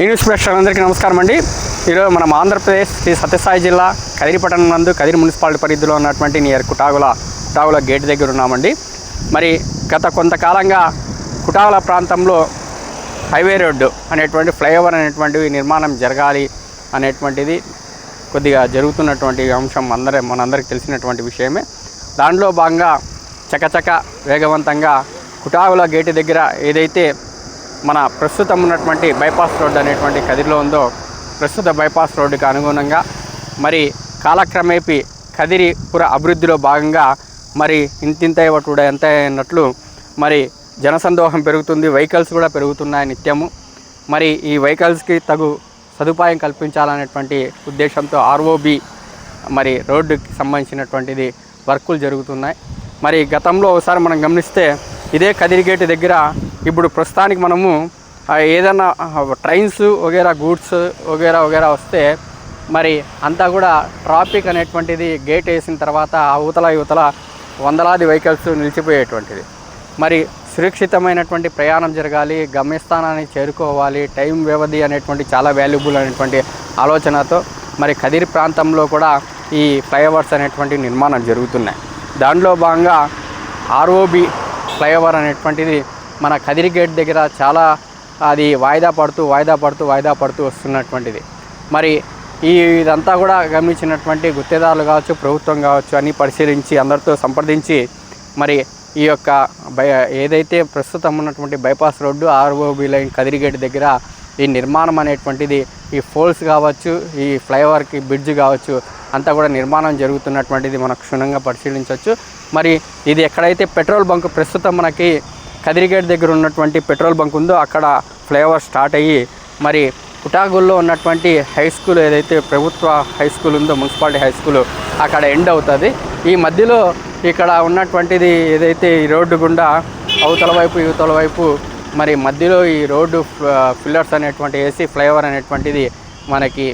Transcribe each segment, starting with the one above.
ఈ న్యూస్ ప్రేక్షకులందరికీ నమస్కారం అండి. ఈరోజు మనం ఆంధ్రప్రదేశ్ శ్రీ సత్యసాయి జిల్లా కదిరిపట్టణం నందు కదిరి మున్సిపాలిటీ పరిధిలో ఉన్నటువంటి నియర్ కుటాగుల కుటాగుల గేట్ దగ్గర ఉన్నామండి. మరి గత కొంతకాలంగా కుటాగుల ప్రాంతంలో హైవే రోడ్డు అనేటువంటి ఫ్లైఓవర్ అనేటువంటివి నిర్మాణం జరగాలి అనేటువంటిది కొద్దిగా జరుగుతున్నటువంటి అంశం అందరి మనందరికీ తెలిసినటువంటి విషయమే. దాంట్లో భాగంగా చకచక వేగవంతంగా కుటాగుల గేటు దగ్గర ఏదైతే మన ప్రస్తుతం ఉన్నటువంటి బైపాస్ రోడ్ అనేటువంటి కదిరిలో ఉందో ప్రస్తుత బైపాస్ రోడ్డుకు అనుగుణంగా మరి కాలక్రమేపీ కదిరి పుర అభివృద్ధిలో భాగంగా మరి ఇంతింత ఇవ్వటుడ ఎంత అయినట్లు మరి జనసందోహం పెరుగుతుంది వెహికల్స్ కూడా పెరుగుతున్నాయి నిత్యము. మరి ఈ వెహికల్స్కి తగు సదుపాయం కల్పించాలనేటువంటి ఉద్దేశంతో ఆర్ఓబి మరి రోడ్డుకి సంబంధించినటువంటిది వర్కులు జరుగుతున్నాయి. మరి గతంలో ఒకసారి మనం గమనిస్తే ఇదే కదిరిగేట్ దగ్గర ఇప్పుడు ప్రస్తుతానికి మనము ఏదైనా ట్రైన్స్ వగేరా గూడ్స్ వగేరా వగేరా వస్తే మరి అంతా కూడా ట్రాఫిక్ అనేటువంటిది గేట్ వేసిన తర్వాత అవతల యువతల వందలాది వెహికల్స్ నిలిచిపోయేటువంటిది. మరి సురక్షితమైనటువంటి ప్రయాణం జరగాలి గమ్యస్థానాన్ని చేరుకోవాలి టైం వ్యవధి అనేటువంటి చాలా వాల్యుబుల్ అనేటువంటి ఆలోచనతో మరి కదిరి ప్రాంతంలో కూడా ఈ ఫ్లైఓవర్స్ అనేటువంటి నిర్మాణం జరుగుతున్నాయి. దాంట్లో భాగంగా ఆర్ఓబి ఫ్లైఓవర్ అనేటువంటిది మన కదిరి గేట్ దగ్గర చాలా అది వాయిదా పడుతూ వాయిదా పడుతూ వాయిదా పడుతూ వస్తున్నటువంటిది. మరి ఈ ఇదంతా కూడా గమనించినటువంటి గుత్తేదారులు కావచ్చు ప్రభుత్వం కావచ్చు అన్ని పరిశీలించి అందరితో సంప్రదించి మరి ఈ యొక్క బై ఏదైతే ప్రస్తుతం ఉన్నటువంటి bypass road ROB line Kadirigate దగ్గర ఈ నిర్మాణం అనేటువంటిది ఈ ఫోల్స్ కావచ్చు ఈ ఫ్లైఓవర్కి బ్రిడ్జ్ కావచ్చు అంతా కూడా నిర్మాణం జరుగుతున్నటువంటిది మనం క్షుణ్ణంగా పరిశీలించవచ్చు. మరి ఇది ఎక్కడైతే పెట్రోల్ బంక్ ప్రస్తుతం మనకి కదిరిగేట్ దగ్గర ఉన్నటువంటి పెట్రోల్ బంక్ ఉందో అక్కడ ఫ్లైఓవర్ స్టార్ట్ అయ్యి మరి కుటాగుల్లో ఉన్నటువంటి హై స్కూల్ ఏదైతే ప్రభుత్వ హై స్కూల్ ఉందో మున్సిపాలిటీ హై స్కూల్ అక్కడ ఎండ్ అవుతుంది. ఈ మధ్యలో ఇక్కడ ఉన్నటువంటిది ఏదైతే ఈ రోడ్డు గుండా అవతల వైపు యువతల వైపు మరి మధ్యలో ఈ రోడ్డు ఫిల్లర్స్ అనేటువంటి ఏసీ ఫ్లైఓవర్ అనేటువంటిది మనకి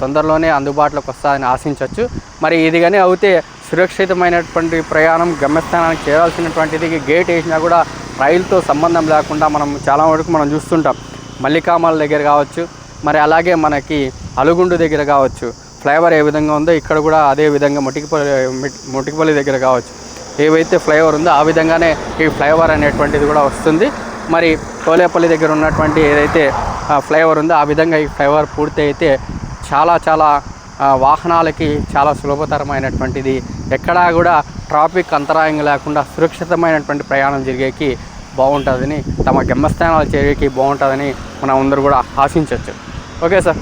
తొందరలోనే అందుబాటులోకి వస్తుందని ఆశించవచ్చు మరి ఇది కానీ అయితే సురక్షితమైనటువంటి ప్రయాణం గమ్యస్థానానికి చేరాల్సినటువంటిది గేట్ వేసినా కూడా రైలుతో సంబంధం లేకుండా మనం చాలా వరకు మనం చూస్తుంటాం. మల్లికామాల దగ్గర కావచ్చు మరి అలాగే మనకి అలుగుండు దగ్గర కావచ్చు. ఫ్లైఓవర్ ఏ విధంగా ఉందో ఇక్కడ కూడా అదే విధంగా మొటికిపల్లి మొటికిపల్లి దగ్గర కావచ్చు. ఏవైతే ఫ్లైఓవర్ ఉందో ఆ విధంగానే ఈ ఫ్లైఓవర్ అనేటువంటిది కూడా వస్తుంది. మరి కోలేపల్లి దగ్గర ఉన్నటువంటి ఏదైతే ఫ్లైఓవర్ ఉందో ఆ విధంగా ఈ ఫ్లైఓవర్ పూర్తి అయితే చాలా చాలా వాహనాలకి చాలా సులభతరమైనటువంటిది. ఎక్కడా కూడా ట్రాఫిక్ అంతరాయం లేకుండా సురక్షితమైనటువంటి ప్రయాణం జరిగేకి బాగుంటుందని తమ గమ్యస్థానాలు చేరేకి బాగుంటుందని మనం అందరూ కూడా ఆశించవచ్చు. Okay sir.